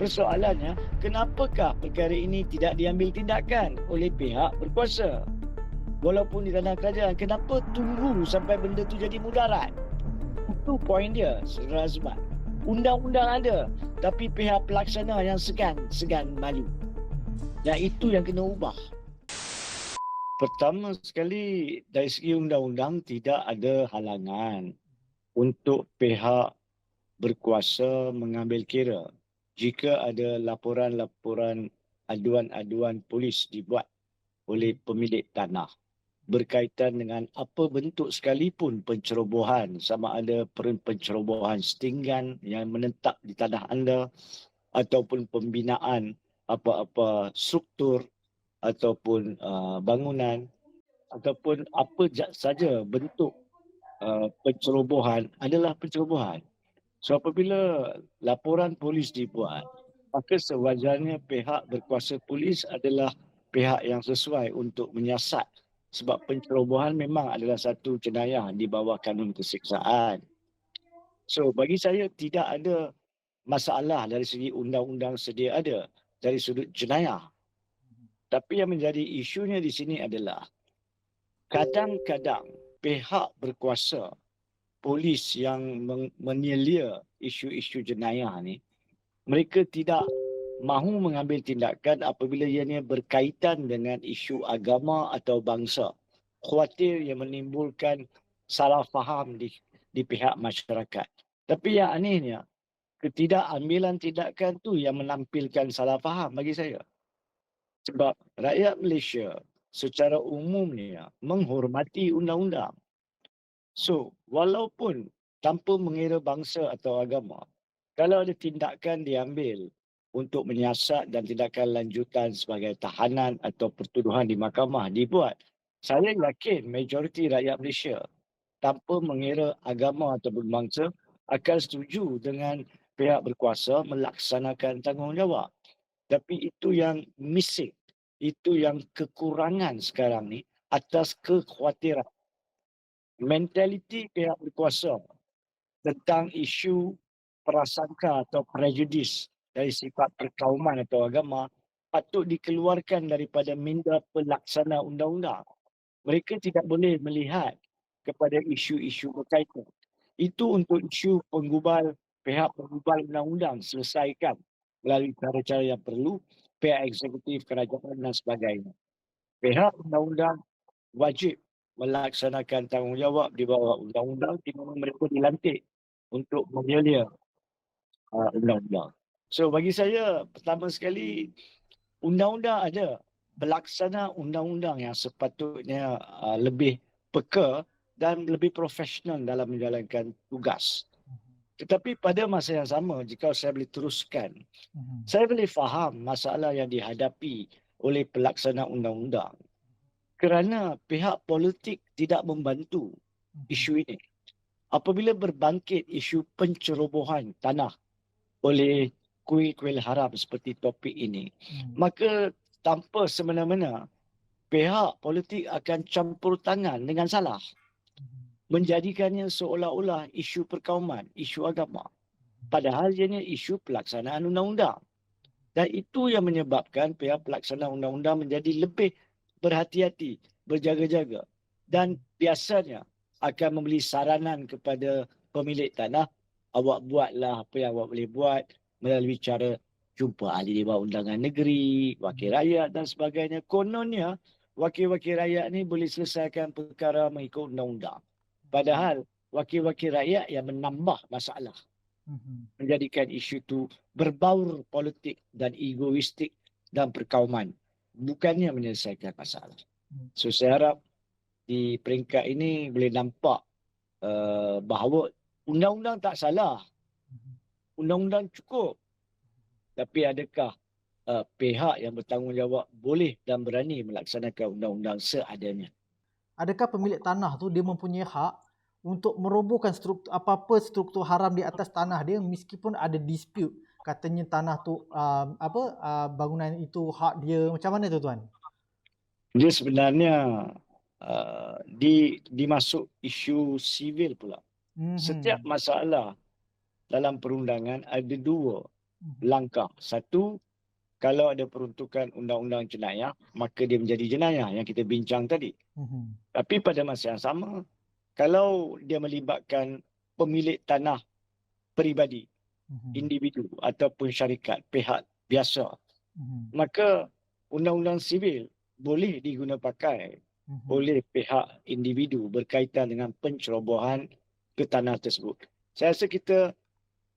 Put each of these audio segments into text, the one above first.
Persoalannya, kenapakah perkara ini tidak diambil tindakan oleh pihak berkuasa? Walaupun di tanah kerajaan, kenapa tunggu sampai benda tu jadi mudarat? Itu poin dia, Saudara Azman. Undang-undang ada, tapi pihak pelaksana yang segan, segan maju. Dan itu yang kena ubah. Pertama sekali, dari segi undang-undang tidak ada halangan untuk pihak berkuasa mengambil kira jika ada laporan-laporan aduan-aduan polis dibuat oleh pemilik tanah berkaitan dengan apa bentuk sekalipun pencerobohan sama ada pencerobohan setinggan yang menetap di tanah anda ataupun pembinaan apa-apa struktur ataupun uh, bangunan ataupun apa saja bentuk uh, pencerobohan adalah pencerobohan So apabila laporan polis dibuat, maka sewajarnya pihak berkuasa polis adalah pihak yang sesuai untuk menyiasat sebab pencerobohan memang adalah satu jenayah di bawah kanun kesiksaan. So bagi saya tidak ada masalah dari segi undang-undang sedia ada dari sudut jenayah. Tapi yang menjadi isunya di sini adalah kadang-kadang pihak berkuasa polis yang menyelia isu-isu jenayah ni mereka tidak mahu mengambil tindakan apabila ianya berkaitan dengan isu agama atau bangsa. Khawatir yang menimbulkan salah faham di di pihak masyarakat. Tapi yang anehnya ketidakambilan tindakan tu yang menampilkan salah faham bagi saya. Sebab rakyat Malaysia secara umumnya menghormati undang-undang So, walaupun tanpa mengira bangsa atau agama, kalau ada tindakan diambil untuk menyiasat dan tindakan lanjutan sebagai tahanan atau pertuduhan di mahkamah dibuat, saya yakin majoriti rakyat Malaysia tanpa mengira agama atau berbangsa akan setuju dengan pihak berkuasa melaksanakan tanggungjawab. Tapi itu yang missing, itu yang kekurangan sekarang ni atas kekhawatiran mentaliti pihak berkuasa tentang isu prasangka atau prejudis dari sifat perkauman atau agama patut dikeluarkan daripada minda pelaksana undang-undang. Mereka tidak boleh melihat kepada isu-isu berkaitan. Itu untuk isu penggubal pihak penggubal undang-undang selesaikan melalui cara-cara yang perlu pihak eksekutif kerajaan dan sebagainya. Pihak undang-undang wajib melaksanakan tanggungjawab di bawah undang-undang di mana mereka dilantik untuk menyelia uh, undang-undang. So bagi saya pertama sekali undang-undang ada pelaksana undang-undang yang sepatutnya uh, lebih peka dan lebih profesional dalam menjalankan tugas. Tetapi pada masa yang sama jika saya boleh teruskan, uh-huh. saya boleh faham masalah yang dihadapi oleh pelaksana undang-undang kerana pihak politik tidak membantu hmm. isu ini. Apabila berbangkit isu pencerobohan tanah oleh kuil-kuil haram seperti topik ini, hmm. maka tanpa semena-mena pihak politik akan campur tangan dengan salah hmm. menjadikannya seolah-olah isu perkauman, isu agama. Padahal ianya isu pelaksanaan undang-undang. Dan itu yang menyebabkan pihak pelaksana undang-undang menjadi lebih berhati-hati, berjaga-jaga dan biasanya akan membeli saranan kepada pemilik tanah awak buatlah apa yang awak boleh buat melalui cara jumpa ahli dewan undangan negeri, wakil rakyat dan sebagainya. Kononnya wakil-wakil rakyat ni boleh selesaikan perkara mengikut undang-undang. Padahal wakil-wakil rakyat yang menambah masalah. Mhm. Menjadikan isu itu berbaur politik dan egoistik dan perkauman bukannya menyelesaikan masalah. Hmm. So saya harap di peringkat ini boleh nampak uh, bahawa undang-undang tak salah. Hmm. Undang-undang cukup. Tapi adakah uh, pihak yang bertanggungjawab boleh dan berani melaksanakan undang-undang seadanya? Adakah pemilik tanah tu dia mempunyai hak untuk merobohkan struktur apa-apa struktur haram di atas tanah dia meskipun ada dispute katanya tanah tu uh, apa uh, bangunan itu hak dia macam mana tu tuan? Dia sebenarnya uh, di dimasuk isu sivil pula. Mm-hmm. Setiap masalah dalam perundangan ada dua Mhm. langkah. Satu, kalau ada peruntukan undang-undang jenayah, maka dia menjadi jenayah yang kita bincang tadi. Mhm. Tapi pada masa yang sama, kalau dia melibatkan pemilik tanah peribadi, Mhm. individu ataupun syarikat, pihak biasa, Mhm. maka undang-undang sivil boleh diguna pakai Mhm. oleh pihak individu berkaitan dengan pencerobohan ke tanah tersebut. Saya rasa kita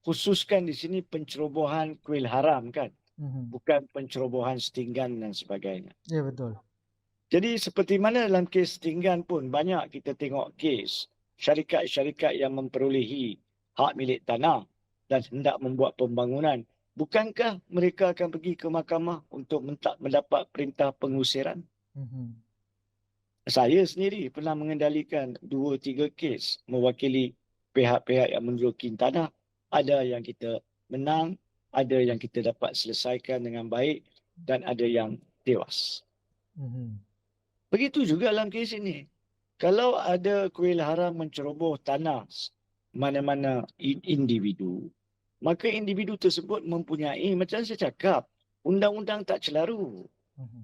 khususkan di sini pencerobohan kuil haram kan, Mhm. bukan pencerobohan setinggan dan sebagainya. Ya betul. Jadi seperti mana dalam kes setinggan pun banyak kita tengok kes syarikat-syarikat yang memperolehi hak milik tanah dan hendak membuat pembangunan. Bukankah mereka akan pergi ke mahkamah untuk mentak mendapat perintah pengusiran? Mhm. Saya sendiri pernah mengendalikan dua tiga kes mewakili pihak-pihak yang menjoki tanah. Ada yang kita menang, ada yang kita dapat selesaikan dengan baik dan ada yang tewas. Mhm. Begitu juga dalam kes ini. Kalau ada kuil haram menceroboh tanah mana-mana in- individu, maka individu tersebut mempunyai, macam saya cakap, undang-undang tak celaru. Mhm.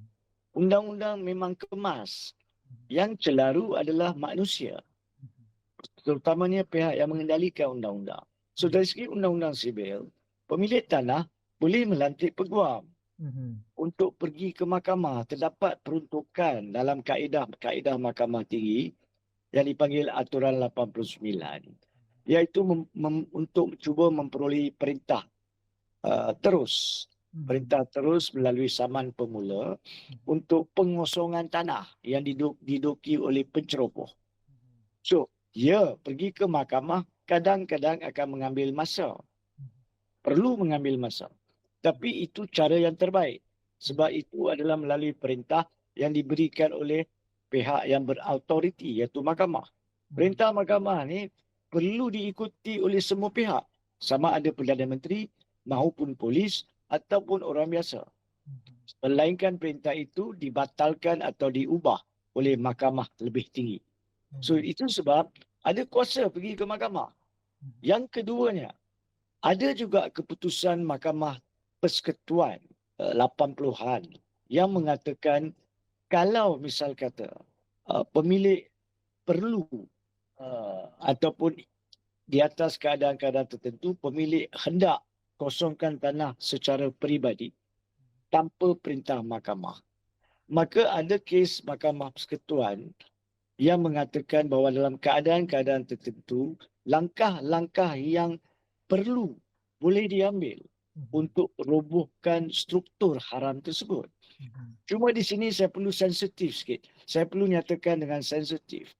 Undang-undang memang kemas. Yang celaru adalah manusia. Terutamanya pihak yang mengendalikan undang-undang. So dari segi undang-undang sivil, pemilik tanah boleh melantik peguam Mhm. untuk pergi ke mahkamah terdapat peruntukan dalam kaedah-kaedah mahkamah tinggi yang dipanggil aturan 89 iaitu mem, mem, untuk cuba memperoleh perintah uh, terus Mhm. perintah terus melalui saman pemula untuk pengosongan tanah yang diduk, diduki oleh penceroboh. So, ya pergi ke mahkamah kadang-kadang akan mengambil masa. Perlu mengambil masa. Tapi itu cara yang terbaik. Sebab itu adalah melalui perintah yang diberikan oleh pihak yang berautoriti iaitu mahkamah. Perintah mahkamah ni perlu diikuti oleh semua pihak. Sama ada Perdana Menteri maupun polis ataupun orang biasa. Melainkan perintah itu dibatalkan atau diubah oleh mahkamah lebih tinggi. So Mhm. itu sebab ada kuasa pergi ke mahkamah. Yang keduanya, ada juga keputusan mahkamah persekutuan uh, 80-an yang mengatakan kalau misal kata uh, pemilik perlu uh, ataupun di atas keadaan-keadaan tertentu pemilik hendak kosongkan tanah secara peribadi tanpa perintah mahkamah. Maka ada kes mahkamah persekutuan yang mengatakan bahawa dalam keadaan-keadaan tertentu langkah-langkah yang perlu boleh diambil Mhm. untuk robohkan struktur haram tersebut. Mhm. Cuma di sini saya perlu sensitif sikit. Saya perlu nyatakan dengan sensitif.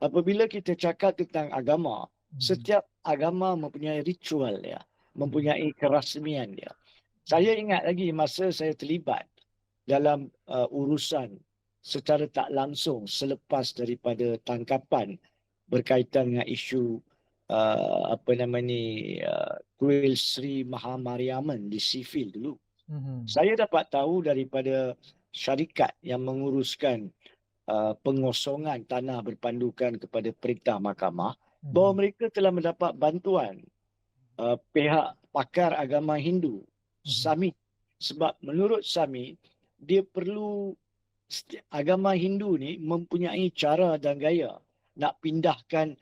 Apabila kita cakap tentang agama, Mhm. setiap agama mempunyai ritual dia, mempunyai kerasmian dia. Saya ingat lagi masa saya terlibat dalam uh, urusan secara tak langsung selepas daripada tangkapan berkaitan dengan isu uh, apa nama ni uh, kuil Sri Mahamariaman di Sivil dulu. Mhm. Saya dapat tahu daripada syarikat yang menguruskan uh, pengosongan tanah berpandukan kepada perintah mahkamah bahawa Mhm. mereka telah mendapat bantuan uh, pihak pakar agama Hindu, Mhm. Sami. Sebab menurut Sami, dia perlu agama Hindu ni mempunyai cara dan gaya nak pindahkan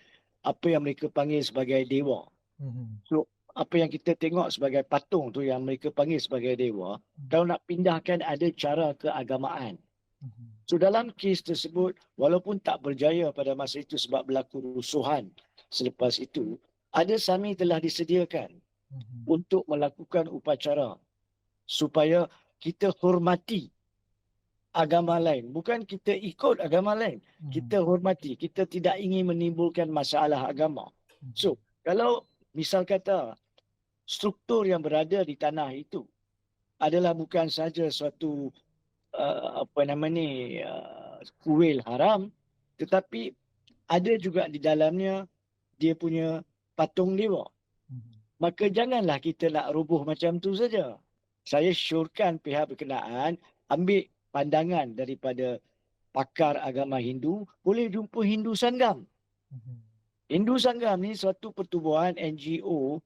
apa yang mereka panggil sebagai dewa. Mhm. Apa yang kita tengok sebagai patung tu yang mereka panggil sebagai dewa, Hmm. kalau nak pindahkan ada cara keagamaan. Mhm. So dalam kes tersebut, walaupun tak berjaya pada masa itu sebab berlaku rusuhan selepas itu, ada sami telah disediakan Mhm. untuk melakukan upacara supaya kita hormati agama lain. Bukan kita ikut agama lain. Mhm. Kita hormati. Kita tidak ingin menimbulkan masalah agama. Mhm. So, kalau misal kata struktur yang berada di tanah itu adalah bukan saja suatu uh, apa nama ni uh, kuil haram tetapi ada juga di dalamnya dia punya patung dewa Mhm. maka janganlah kita nak roboh macam tu saja saya syorkan pihak berkenaan ambil pandangan daripada pakar agama Hindu boleh jumpa Hindu Sangam Mhm. Hindu Sangam ni suatu pertubuhan NGO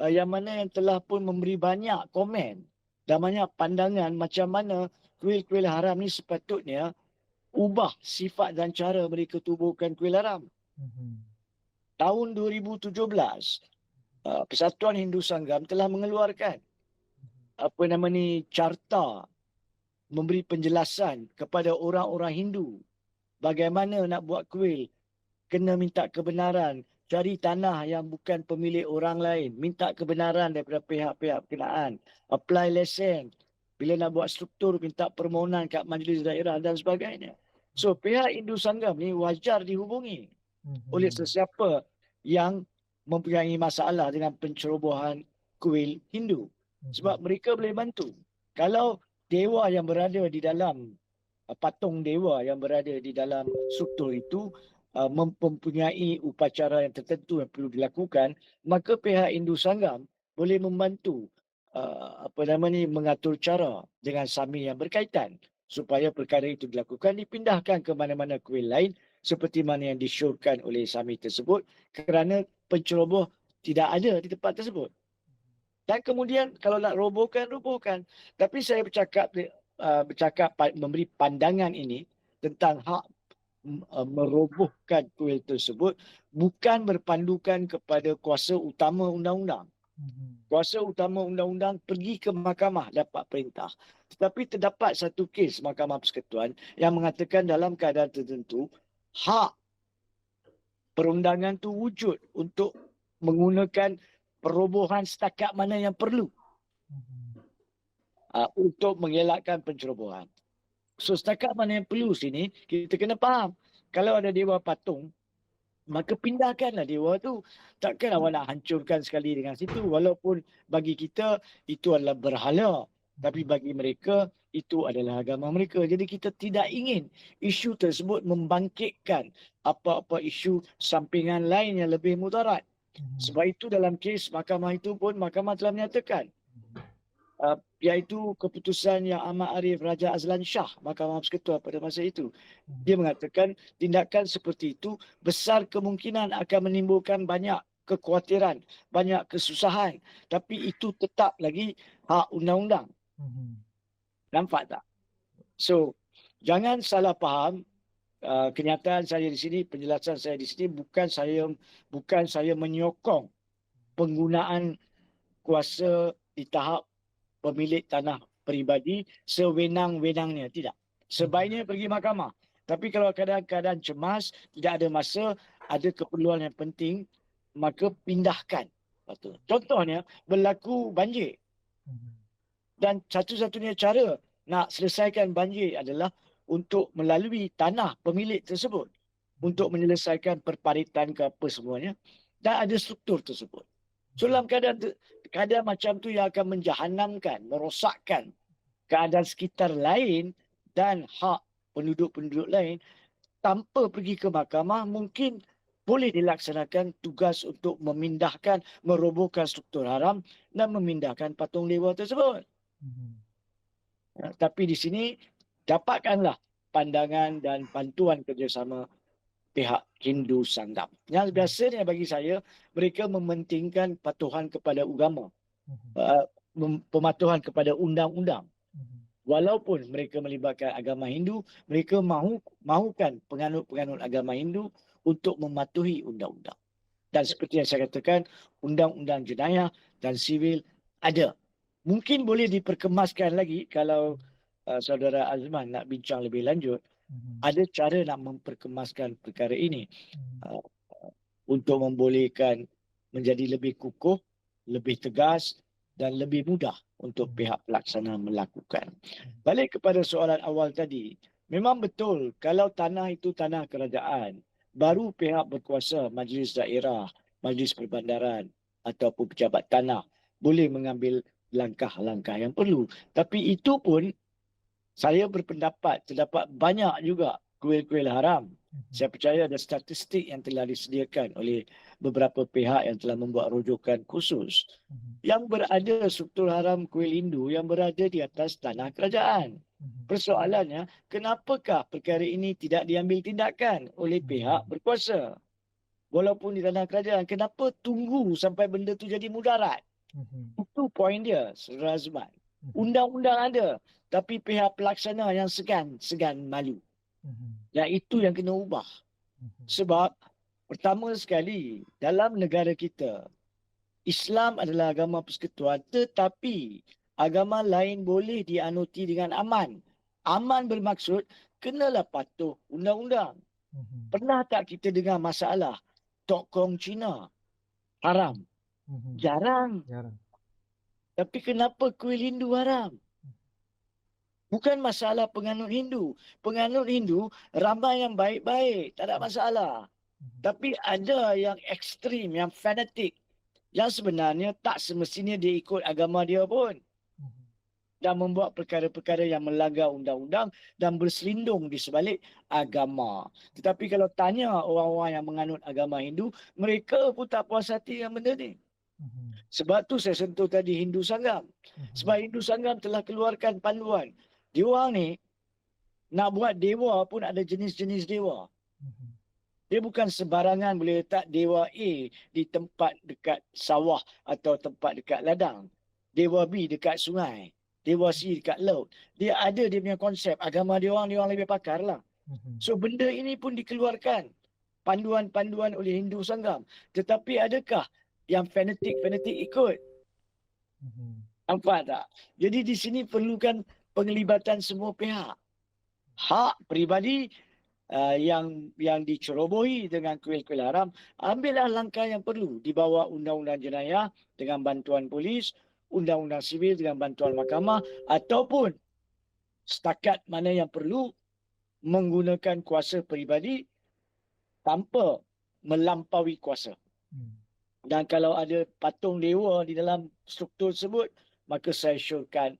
uh, yang mana yang telah pun memberi banyak komen dan banyak pandangan macam mana kuil-kuil haram ni sepatutnya ubah sifat dan cara mereka tubuhkan kuil haram. Mhm. Tahun 2017, uh, Persatuan Hindu Sanggam telah mengeluarkan apa nama ni carta memberi penjelasan kepada orang-orang Hindu bagaimana nak buat kuil kena minta kebenaran cari tanah yang bukan pemilik orang lain minta kebenaran daripada pihak-pihak berkenaan apply lesen bila nak buat struktur minta permohonan kat majlis daerah dan sebagainya so pihak Hindu Sanggam ni wajar dihubungi Mhm. oleh sesiapa yang mempunyai masalah dengan pencerobohan kuil Hindu sebab mereka boleh bantu. Kalau dewa yang berada di dalam uh, patung dewa yang berada di dalam struktur itu uh, mem- mempunyai upacara yang tertentu yang perlu dilakukan, maka pihak Hindu Sanggam boleh membantu uh, apa nama ni mengatur cara dengan sami yang berkaitan supaya perkara itu dilakukan dipindahkan ke mana-mana kuil lain seperti mana yang disyorkan oleh sami tersebut kerana penceroboh tidak ada di tempat tersebut. Dan kemudian kalau nak robohkan, robohkan. Tapi saya bercakap uh, bercakap memberi pandangan ini tentang hak uh, merobohkan kuil tersebut bukan berpandukan kepada kuasa utama undang-undang. Mhm. Kuasa utama undang-undang pergi ke mahkamah dapat perintah. Tetapi terdapat satu kes mahkamah persekutuan yang mengatakan dalam keadaan tertentu hak perundangan tu wujud untuk menggunakan perobohan setakat mana yang perlu uh, untuk mengelakkan pencerobohan. So setakat mana yang perlu sini kita kena faham. Kalau ada dewa patung maka pindahkanlah dewa tu. Takkan awak nak hancurkan sekali dengan situ walaupun bagi kita itu adalah berhala tapi bagi mereka itu adalah agama mereka. Jadi kita tidak ingin isu tersebut membangkitkan apa-apa isu sampingan lain yang lebih mudarat. Mhm. Sebab itu dalam kes mahkamah itu pun mahkamah telah menyatakan uh, iaitu keputusan yang amat arif Raja Azlan Shah Mahkamah Persekutuan pada masa itu. Dia mengatakan tindakan seperti itu besar kemungkinan akan menimbulkan banyak kekhawatiran, banyak kesusahan. Tapi itu tetap lagi hak undang-undang. Mhm. Nampak tak? So, jangan salah faham uh, kenyataan saya di sini, penjelasan saya di sini bukan saya bukan saya menyokong penggunaan kuasa di tahap pemilik tanah peribadi sewenang-wenangnya. Tidak. Sebaiknya pergi mahkamah. Tapi kalau keadaan-keadaan cemas, tidak ada masa, ada keperluan yang penting, maka pindahkan. Contohnya, berlaku banjir. Mhm. Dan satu-satunya cara nak selesaikan banjir adalah untuk melalui tanah pemilik tersebut. Untuk menyelesaikan perparitan ke apa semuanya. Dan ada struktur tersebut. So dalam keadaan, keadaan macam tu yang akan menjahanamkan, merosakkan keadaan sekitar lain dan hak penduduk-penduduk lain tanpa pergi ke mahkamah mungkin boleh dilaksanakan tugas untuk memindahkan, merobohkan struktur haram dan memindahkan patung dewa tersebut. Mhm. Ya, tapi di sini dapatkanlah pandangan dan bantuan kerjasama pihak Hindu Sanggam. Yang biasanya bagi saya, mereka mementingkan patuhan kepada agama, Mhm. uh, pematuhan kepada undang-undang. Mhm. Walaupun mereka melibatkan agama Hindu, mereka mahu mahukan penganut-penganut agama Hindu untuk mematuhi undang-undang. Dan seperti yang saya katakan, undang-undang jenayah dan sivil ada. Mungkin boleh diperkemaskan lagi kalau uh, saudara Azman nak bincang lebih lanjut, Mhm. ada cara nak memperkemaskan perkara ini Mhm. untuk membolehkan menjadi lebih kukuh, lebih tegas dan lebih mudah untuk Hmm. pihak pelaksana melakukan. Balik kepada soalan awal tadi, memang betul kalau tanah itu tanah kerajaan, baru pihak berkuasa majlis daerah, majlis perbandaran ataupun pejabat tanah boleh mengambil langkah-langkah yang perlu. Tapi itu pun saya berpendapat terdapat banyak juga kuil-kuil haram Mhm. saya percaya ada statistik yang telah disediakan oleh beberapa pihak yang telah membuat rujukan khusus Mhm. yang berada struktur haram kuil Hindu yang berada di atas tanah kerajaan. Mhm. Persoalannya, kenapakah perkara ini tidak diambil tindakan oleh pihak berkuasa? walaupun di tanah kerajaan. Kenapa tunggu sampai benda tu jadi mudarat? Itu poin dia, Saudara Azman. Mhm. Undang-undang ada, tapi pihak pelaksana yang segan, segan malu. Mhm. Yang itu yang kena ubah. Mhm. Sebab pertama sekali, dalam negara kita, Islam adalah agama persekutuan tetapi agama lain boleh dianuti dengan aman. Aman bermaksud kenalah patuh undang-undang. Mhm. Pernah tak kita dengar masalah Tok Kong Cina haram? Mhm. Jarang. Jarang. Tapi kenapa kuil Hindu haram? Bukan masalah penganut Hindu. Penganut Hindu ramai yang baik-baik, tak ada masalah. Mhm. Tapi ada yang ekstrim, yang fanatik. Yang sebenarnya tak semestinya dia ikut agama dia pun. Mhm. Dan membuat perkara-perkara yang melanggar undang-undang dan berselindung di sebalik agama. Tetapi kalau tanya orang-orang yang menganut agama Hindu, mereka pun tak puas hati dengan benda ni. Mhm. Sebab tu saya sentuh tadi Hindu Sanggam. Mhm. Sebab Hindu Sanggam telah keluarkan panduan. Orang ni nak buat dewa pun ada jenis-jenis dewa. Mhm. Dia bukan sebarangan boleh letak dewa A di tempat dekat sawah atau tempat dekat ladang. Dewa B dekat sungai. Dewa C dekat laut. Dia ada dia punya konsep. Agama dia orang, dia orang lebih pakar lah. So benda ini pun dikeluarkan. Panduan-panduan oleh Hindu Sanggam. Tetapi adakah yang fanatik-fanatik ikut? Mhm. Nampak tak? Jadi di sini perlukan penglibatan semua pihak. Hak peribadi uh, yang yang dicerobohi dengan kuil-kuil haram, ambillah langkah yang perlu di bawah undang-undang jenayah dengan bantuan polis, undang-undang sivil dengan bantuan mahkamah ataupun setakat mana yang perlu menggunakan kuasa peribadi tanpa melampaui kuasa. Mhm. Dan kalau ada patung dewa di dalam struktur tersebut, maka saya syorkan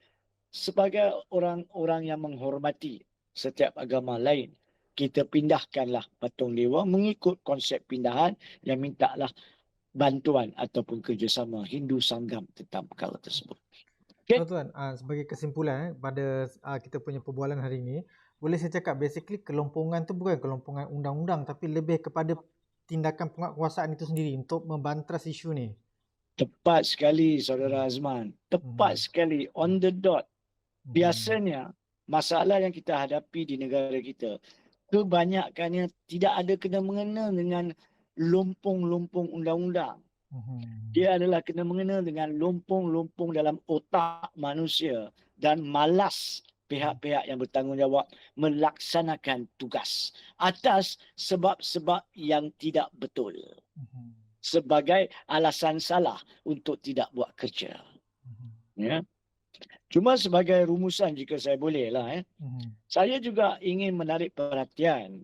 sebagai orang-orang yang menghormati setiap agama lain, kita pindahkanlah patung dewa mengikut konsep pindahan yang mintalah bantuan ataupun kerjasama Hindu Sanggam tentang perkara tersebut. Okay. So, tuan, uh, sebagai kesimpulan eh, pada uh, kita punya perbualan hari ini, boleh saya cakap basically kelompongan tu bukan kelompongan undang-undang tapi lebih kepada tindakan penguatkuasaan itu sendiri untuk membantras isu ni. Tepat sekali Saudara Azman. Tepat Hmm. sekali on the dot. Mhm. Biasanya masalah yang kita hadapi di negara kita kebanyakannya tidak ada kena mengena dengan lompong-lompong undang-undang. Mhm. Dia adalah kena mengena dengan lompong-lompong dalam otak manusia dan malas pihak-pihak yang bertanggungjawab melaksanakan tugas atas sebab-sebab yang tidak betul Mhm. sebagai alasan salah untuk tidak buat kerja. Mhm. Ya. Cuma sebagai rumusan jika saya boleh lah eh. Mhm. Saya juga ingin menarik perhatian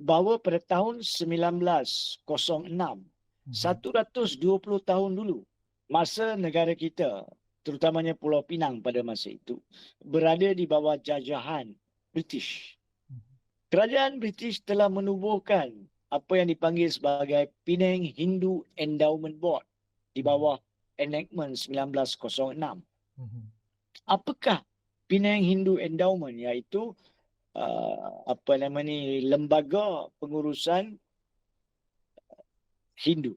bahawa pada tahun 1906, Mhm. 120 tahun dulu, masa negara kita, terutamanya Pulau Pinang pada masa itu, berada di bawah jajahan British. Kerajaan British telah menubuhkan apa yang dipanggil sebagai Penang Hindu Endowment Board di bawah Enactment 1906 Mhm. apakah Penang Hindu Endowment iaitu uh, apa nama ni lembaga pengurusan Hindu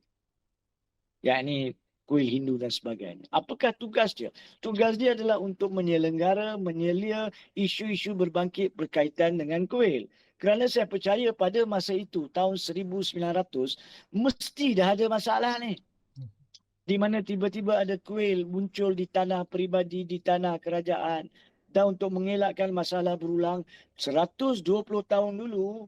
yakni kuil Hindu dan sebagainya. Apakah tugas dia? Tugas dia adalah untuk menyelenggara, menyelia isu-isu berbangkit berkaitan dengan kuil. Kerana saya percaya pada masa itu, tahun 1900, mesti dah ada masalah ni di mana tiba-tiba ada kuil muncul di tanah peribadi, di tanah kerajaan. Dan untuk mengelakkan masalah berulang, 120 tahun dulu,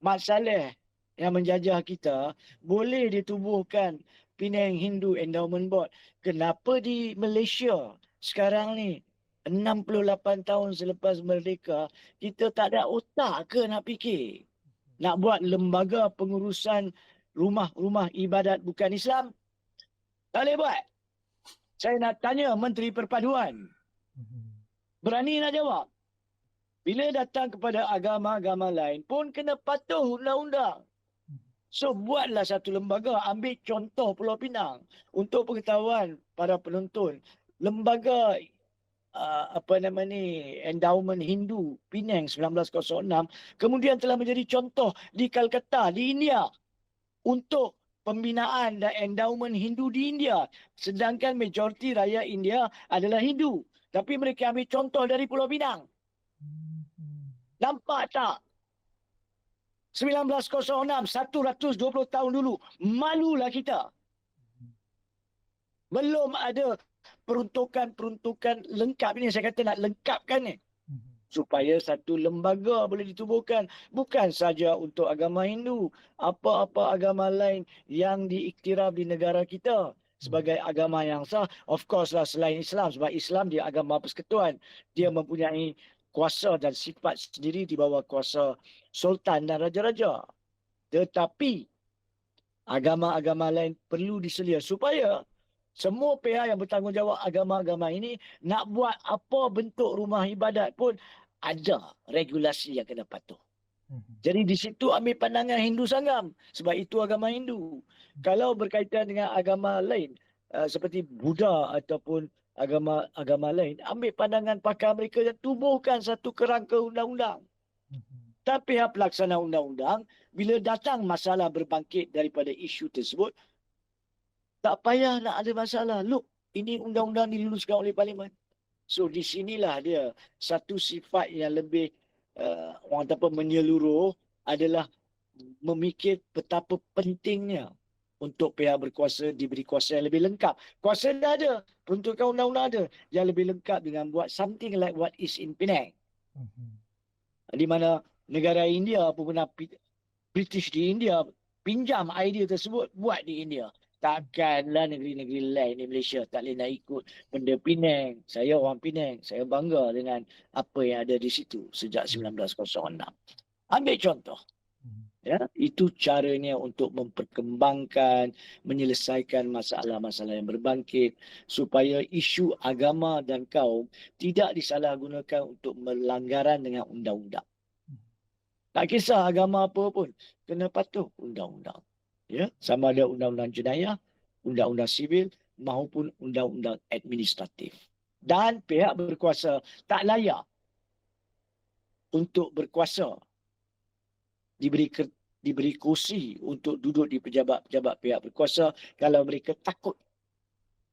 Mat Saleh yang menjajah kita, boleh ditubuhkan Penang Hindu Endowment Board. Kenapa di Malaysia sekarang ni, 68 tahun selepas merdeka, kita tak ada otak ke nak fikir? Nak buat lembaga pengurusan rumah-rumah ibadat bukan Islam? Tak boleh buat. Saya nak tanya Menteri Perpaduan. Berani nak jawab. Bila datang kepada agama-agama lain pun kena patuh undang-undang. So buatlah satu lembaga. Ambil contoh Pulau Pinang. Untuk pengetahuan para penonton. Lembaga uh, apa nama ni endowment Hindu Penang 1906 kemudian telah menjadi contoh di Calcutta di India untuk pembinaan dan endowment Hindu di India. Sedangkan majoriti rakyat India adalah Hindu. Tapi mereka ambil contoh dari Pulau Pinang. Hmm, hmm. Nampak tak? 1906, 120 tahun dulu. Malulah kita. Belum ada peruntukan-peruntukan lengkap ini. Saya kata nak lengkapkan ni. Supaya satu lembaga boleh ditubuhkan bukan saja untuk agama Hindu apa-apa agama lain yang diiktiraf di negara kita sebagai agama yang sah of course lah selain Islam sebab Islam dia agama persekutuan dia mempunyai kuasa dan sifat sendiri di bawah kuasa sultan dan raja-raja tetapi agama-agama lain perlu diselia supaya semua pihak yang bertanggungjawab agama-agama ini nak buat apa bentuk rumah ibadat pun ada regulasi yang kena patuh. Hmm. Jadi di situ ambil pandangan Hindu Sangam sebab itu agama Hindu. Kalau berkaitan dengan agama lain uh, seperti Buddha ataupun agama-agama lain ambil pandangan pakar mereka dan tubuhkan satu kerangka undang-undang. Hmm. Tapi pihak pelaksana undang-undang bila datang masalah berbangkit daripada isu tersebut tak payah nak ada masalah. Look, ini undang-undang diluluskan oleh parlimen. So di sinilah dia satu sifat yang lebih uh, orang kata apa menyeluruh adalah memikir betapa pentingnya untuk pihak berkuasa diberi kuasa yang lebih lengkap. Kuasa dah ada, peruntukan undang-undang ada yang lebih lengkap dengan buat something like what is in Penang. Hmm. Di mana negara India pun pernah British di India pinjam idea tersebut buat di India. Takkanlah negeri-negeri lain di Malaysia tak boleh nak ikut benda Penang. Saya orang Penang. Saya bangga dengan apa yang ada di situ sejak 1906. Ambil contoh. Ya, itu caranya untuk memperkembangkan, menyelesaikan masalah-masalah yang berbangkit supaya isu agama dan kaum tidak disalahgunakan untuk melanggaran dengan undang-undang. Tak kisah agama apa pun, kena patuh undang-undang. Ya, sama ada undang-undang jenayah, undang-undang sivil maupun undang-undang administratif. Dan pihak berkuasa tak layak untuk berkuasa diberi diberi kursi untuk duduk di pejabat-pejabat pihak berkuasa kalau mereka takut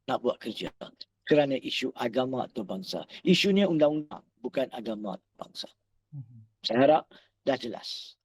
nak buat kerja kerana isu agama atau bangsa. Isunya undang-undang bukan agama atau bangsa. Hmm. Saya harap dah jelas.